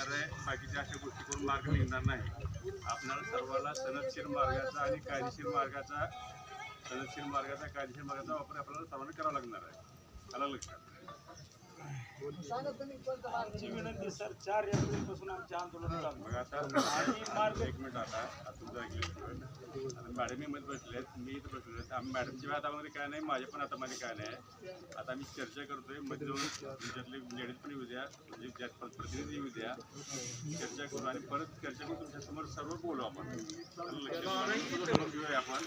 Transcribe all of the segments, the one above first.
येणार आहे. बाकीच्या अशा गोष्टी करून मार्ग निघणार नाही. आपल्याला सर्वांना सनदशीर मार्गाचा आणि कायदेशीर मार्गाचा सनदशीर मार्गाचा कायदेशीर मार्गाचा वापर आपल्याला सर्वांना करावा लागणार आहे. आला लक्षात? विनंती सर चार एप्रिलपासून आमचे आंदोलन चालू मग आता एक मिनिट आता आता आता मॅडममध्ये बसलेत मी इथं बसलेत आम्ही मॅडमच्या हातामध्ये काय नाही माझ्या पण हातामध्ये काय नाही. आता आम्ही चर्चा करतोयमध्ये जाऊन तुमच्यातले लेडीज पण येऊ द्या म्हणजे ज्या प्रतिनिधी येऊ द्या चर्चा करू आणि परत चर्चा करून तुमच्यासमोर सर्व बोलू आपण. घेऊया आपण.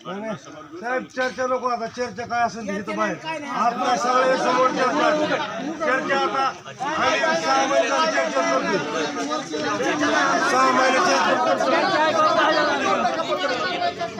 साहेब चर्चा नको आता. चर्चा काय असेल ते इथं बाहेर. आपल्या सगळे समोर चर्चा चर्चा आता सहा महिने चर्चा करतोय. सहा महिने चर्चा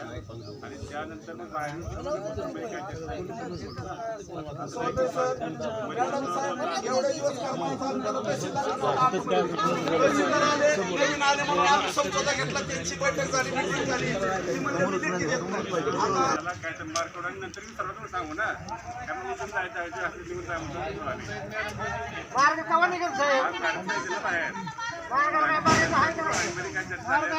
आणि त्यानंतर त्याला काय तर मार्क नंतर मी सांगू ना त्यामुळे इथून जायचं असं निघून मॅडम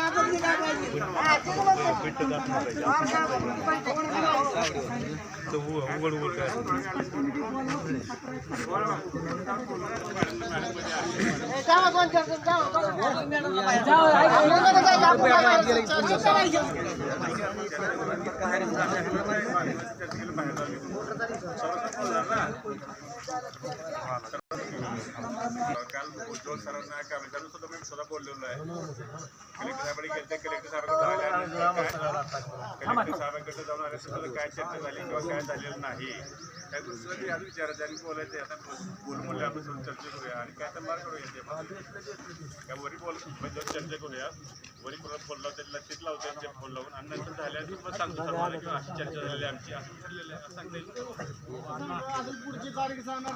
काय दिलं काय चर्चा काल उज्ज्वल सरांना कमिशनर सुद्धा बोललेलो आहे. कलेक्टर साहेबांनी गेले कलेक्टर साहेबांकडे जाऊन कलेक्टर साहेबांकडे जाऊन आले सुद्धा काय चर्चा झाली किंवा काय झालेलं नाही? त्या गोष्टीला आज विचारायचं आणि बोलायचं आता बोलून बोलले आपण सगळं चर्चा करूया आणि काय तर मार्ग करूया ते काय वरी बोल म्हणजे चर्चा करूया. वरी कोणाला फोन लावते लक्षात लावते ते फोन लावून. आणि नंतर झाल्यावर मग सांगतो सर्वांना किंवा अशी चर्चा झालेली आहे आमची. असं ठरलेलं आहे. सांगता येईल. पुढची तारीख सांगणार